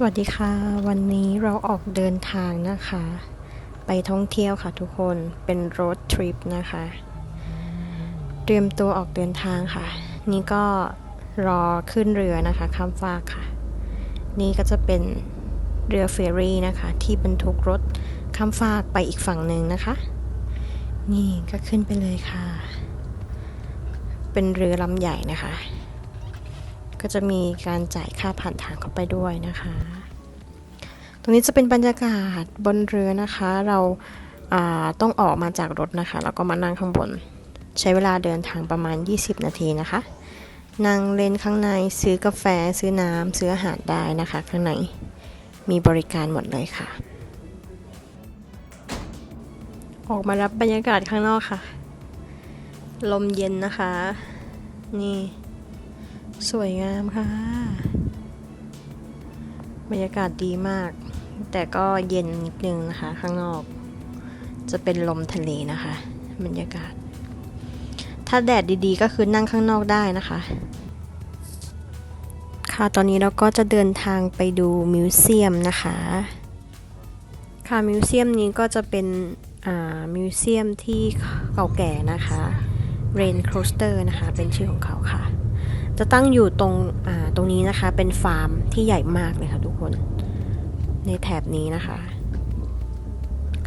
สวัสดีค่ะ วันนี้เราออกเดินทางนะคะ ไปท่องเที่ยวค่ะทุกคนเป็นรถทริปนะคะ เตรียมตัวออกเดินทางค่ะ นี่ก็รอขึ้นเรือนะคะ ข้ามฟากค่ะ นี่ก็จะเป็นเรือเฟอร์รี่นะคะ ที่บรรทุกรถข้ามฟากไปอีกฝั่งหนึ่งนะคะ นี่ก็ขึ้นไปเลยค่ะ เป็นเรือลำใหญ่นะคะ ก็จะมีการจ่ายค่าผ่านทางเข้าไปด้วยนะคะ ตรงนี้จะเป็นบรรยากาศบนเรือนะคะ เราาต้องออกมาจากรถนะคะ แล้วก็มานั่งข้างบน ใช้เวลาเดินทางประมาณ 20 นาทีนะคะ นั่งเล่นข้างในซื้อกาแฟ ซื้อน้ำซื้ออาหารได้นะคะ ข้างในมีบริการหมดเลยค่ะ ออกมารับบรรยากาศข้างนอกค่ะ ลมเย็นนะคะ นี่ สวยงามค่ะ บรรยากาศดีมาก แต่ก็เย็นนิดนึงนะคะ ข้างนอก จะเป็นลมทะเลนะคะ บรรยากาศ ถ้าแดดดีๆ ก็คือนั่งข้างนอกได้นะคะ ค่ะตอนนี้เราก็จะเดินทางไปดูมิวเซียมนะคะ ค่ะมิวเซียมนี้ก็จะเป็นมิวเซียมที่เก่าแก่นะคะ Rain Coaster นะคะ เป็นชื่อของเขาค่ะ จะตั้งอยู่ตรงตรงนี้นะคะ เป็นฟาร์มที่ใหญ่มากเลยค่ะทุกคน ในแถบนี้นะคะ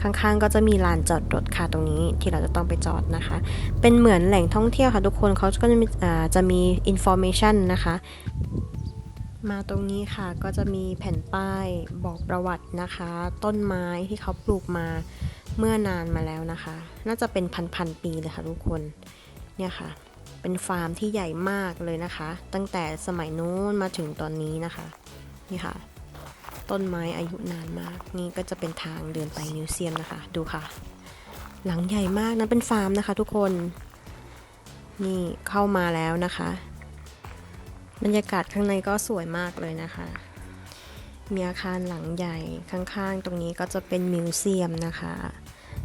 ข้างๆก็จะมีลานจอดรถค่ะตรงนี้ที่เราจะต้องไปจอดนะคะ เป็นเหมือนแหล่งท่องเที่ยวค่ะทุกคนเขาก็จะมีอ่าจะมี information นะคะ มาตรงนี้ค่ะก็จะมีแผ่นป้ายบอกประวัตินะคะ ต้นไม้ที่เขาปลูกมาเมื่อนานมาแล้วนะคะ น่าจะเป็นพันๆปีเลยค่ะทุกคนเนี่ยค่ะ เป็นฟาร์มที่ใหญ่มากเลยนะคะ ตั้งแต่สมัยนู้นมาถึงตอนนี้นะคะนี่ค่ะ ต้นไม้อายุนานมาก นี่ก็จะเป็นทางเดินไปมิวเซียมนะคะ ดูค่ะ หลังใหญ่มากนะเป็นฟาร์มนะคะ ทุกคนนี่เข้ามาแล้วนะคะ บรรยากาศข้างในก็สวยมากเลยนะคะ มีอาคารหลังใหญ่ข้างๆ ตรงนี้ก็จะเป็นมิวเซียมนะคะ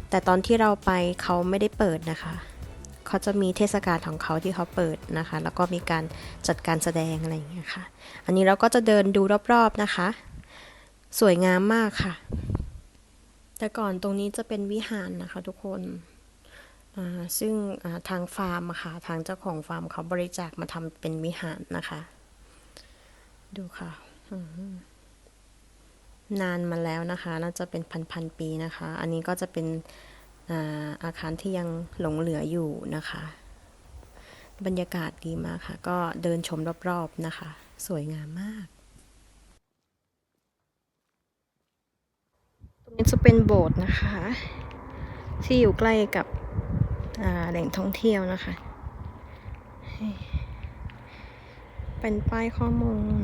แต่ตอนที่เราไปเขาไม่ได้เปิดนะคะ เขาจะมีเทศกาลของเขาที่เขาเปิดนะคะ แล้วก็มีการจัดการแสดงอะไรอย่างเงี้ยค่ะ อันนี้เราก็จะเดินดูรอบๆนะคะ สวยงามมากค่ะ แต่ก่อนตรงนี้จะเป็นวิหารนะคะทุกคนซึ่งทางฟาร์มค่ะ ทางเจ้าของฟาร์มเขาบริจาคมาทำเป็นวิหารนะคะ ดูค่ะ นานมาแล้วนะคะ น่าจะเป็นพันๆปีนะคะ อันนี้ก็จะเป็น อาคารที่ยังหลงเหลืออยู่นะคะ บรรยากาศดีมากค่ะ ก็เดินชมรอบๆนะคะ สวยงามมากตรงนี้จะเป็นโบสถ์นะคะ ที่อยู่ใกล้กับแหล่งท่องเที่ยวนะคะ เป็นป้ายข้อมูล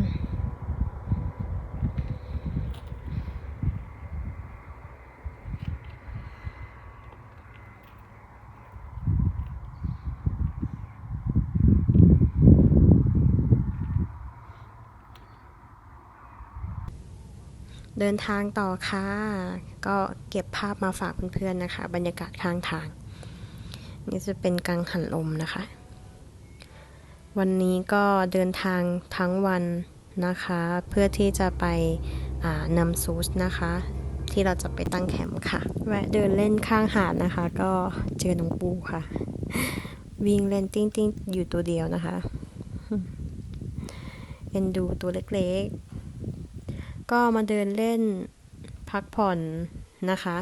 เดินทางต่อค่ะ ก็เก็บภาพมาฝากเพื่อนๆนะคะ บรรยากาศข้างทาง นี่จะเป็นกังหันลมนะคะ วันนี้ก็เดินทางทั้งวันนะคะ เพื่อที่จะไปนำซูสนะคะ ที่เราจะไปตั้งแคมป์ค่ะ แวะเดินเล่นข้างหาดนะคะ ก็เจอน้องปูค่ะ วิ่งเล่นติ้งติ้งๆอยู่ตัวเดียวนะคะเอ็นดูตัวเล็กๆ ก็มาเดินเล่นพักผ่อนนะคะ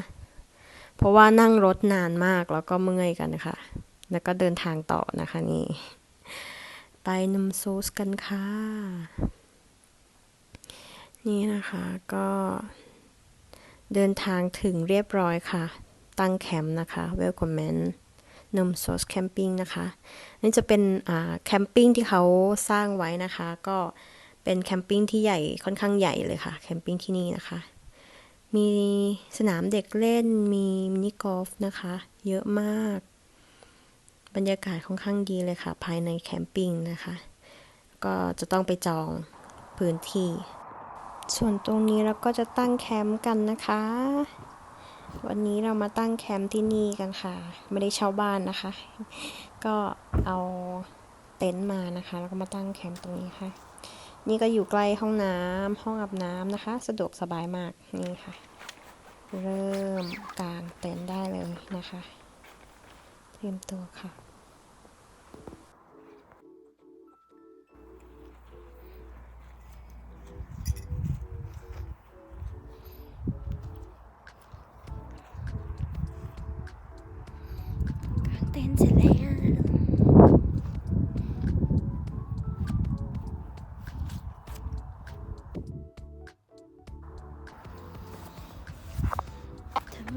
เพราะว่านั่งรถนานมากแล้วก็เมื่อยกันค่ะ แล้วก็เดินทางต่อนะคะนี่ไปนำโซสกันค่ะ นี่นะคะก็เดินทางถึงเรียบร้อยค่ะ ตั้งแคมป์นะคะ Welcome นมโซสแคมปิ้งนะคะ นี่จะเป็นแคมปิ้งที่เขาสร้างไว้นะคะ ก็ เป็นแคมปิ้งที่ใหญ่ค่อนข้างใหญ่เลยค่ะ แคมปิ้งที่นี่นะคะ มีสนามเด็กเล่นมีมินิกอล์ฟนะคะ เยอะมาก บรรยากาศค่อนข้างดีเลยค่ะ ภายในแคมปิ้งนะคะ ก็จะต้องไปจองพื้นที่ ส่วนตรงนี้เราก็จะตั้งแคมป์กันนะคะ วันนี้เรามาตั้งแคมป์ที่นี่กันค่ะ ไม่ได้เช่าบ้านนะคะ ก็เอาเต็นท์มานะคะ แล้วก็มาตั้งแคมป์ตรงนี้ค่ะ นี่ก็อยู่ใกล้ห้องน้ำห้องอาบน้ำนะคะ สะดวกสบายมากนี่ค่ะ เริ่มการเต็นท์ได้เลยนะคะ เตรียมตัวค่ะ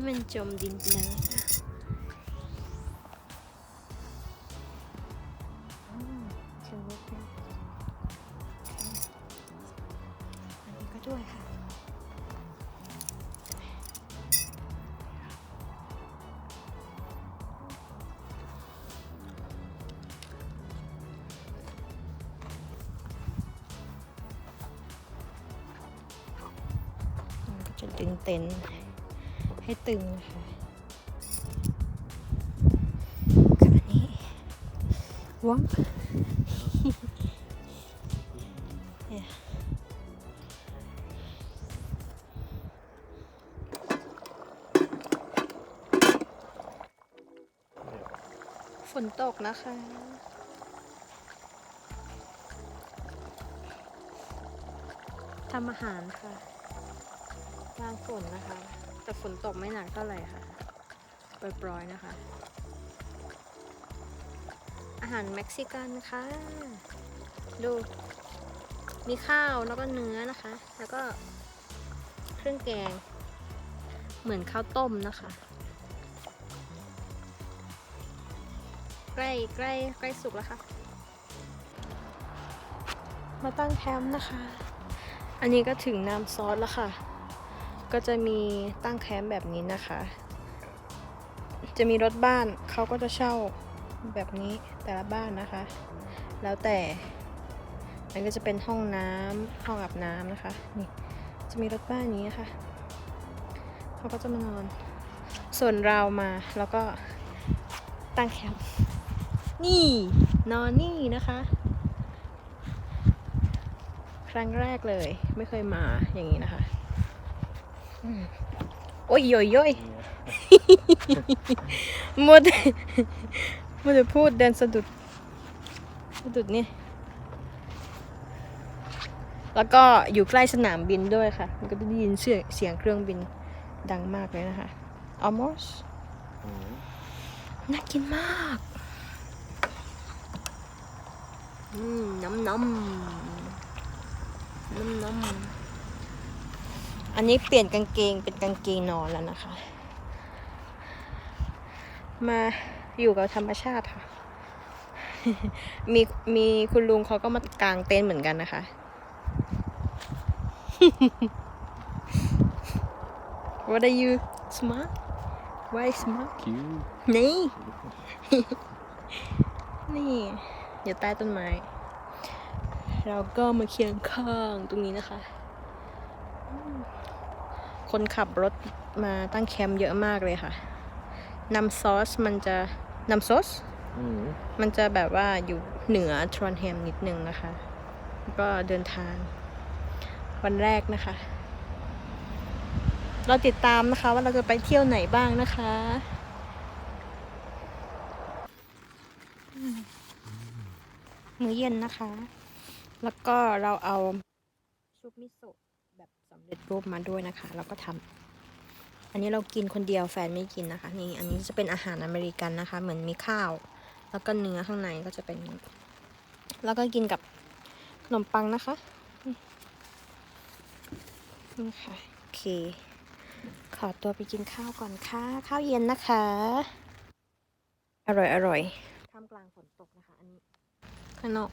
มันจมดินไปเลยอืมสนุกนะอันนี้ก็ด้วยค่ะมันก็จะดึงเต็นท์ ให้ตึงนะคะกับนี้วับเนี่ยฝนตกนะคะทำอาหารค่ะกลางฝนนะคะ แต่ฝนตกไม่หนักเท่าไหร่ค่ะปล่อยๆนะคะ อาหารเม็กซิกันค่ะ ดู มีข้าวแล้วก็เนื้อนะคะ แล้วก็เครื่องแกง เหมือนข้าวต้มนะคะ ใกล้ใกล้ใกล้สุกแล้วค่ะ มาตั้งแคมป์นะคะ อันนี้ก็ถึงน้ำซอสแล้วค่ะ ก็จะมีตั้งแคมป์แบบนี้นะคะ จะมีรถบ้านเขาก็จะเช่าแบบนี้แต่ละบ้านนะคะ แล้วแต่อันก็จะเป็นห้องน้ำห้องอาบน้ำนะคะนี่จะมีรถบ้านนี้ค่ะเขาก็จะมานอน ส่วนเรามาแล้วก็ตั้งแคมป์นี่นอนนี่นะคะ ครั้งแรกเลยไม่เคยมาอย่างนี้นะคะ อืมโอ้ยโยยโยยมัวแต่มัวแต่พูดเดินสะดุดสะดุดนี่ แล้วก็อยู่ใกล้สนามบินด้วยค่ะ มันก็จะได้ยินเสียงเสียงเครื่องบินดังมากเลยนะคะ almost น่ากินมาก อืมน้ำน้ำน้ำน้ำ อันนี้เปลี่ยนกางเกงเป็นกางเกงนอนแล้วนะคะ มาอยู่กับธรรมชาติค่ะ มีมีคุณลุงเขาก็มากางเต็นท์เหมือนกันนะคะ What are you smart Why smart Cute. นี่ นี่ อยู่ใต้ต้นไม้ เราก็มาเคียงข้างตรงนี้นะคะอืม คนขับรถมาตั้งแคมป์เยอะมากเลยค่ะ น้ำซอสมันจะน้ำซอส Mm. มันจะแบบว่าอยู่เหนือทรอนแฮมนิดนึงนะคะแล้วก็เดินทาง วันแรกนะคะ เราติดตามนะคะว่าเราจะไปเที่ยวไหนบ้างนะคะอืมมื้อเย็นนะคะ แล้วก็เราเอาซุปมิโซะแบบสำ เร็จรูปมาด้วยนะคะแล้วก็ทำอันนี้เรากินคนเดียวแฟนไม่กินนะคะ นี่อันนี้จะเป็นอาหารอเมริกันนะคะ เหมือนมีข้าว แล้วก็เนื้อข้างในก็จะเป็น แล้วก็กินกับขนมปังนะคะนี่นี่ค่ะโอเค ขอตัวไปกินข้าวก่อนค่ะ ข้าวเย็นนะคะ อร่อยอร่อยท่ามกลางฝนตกนะคะ อันนี้ข้างนอก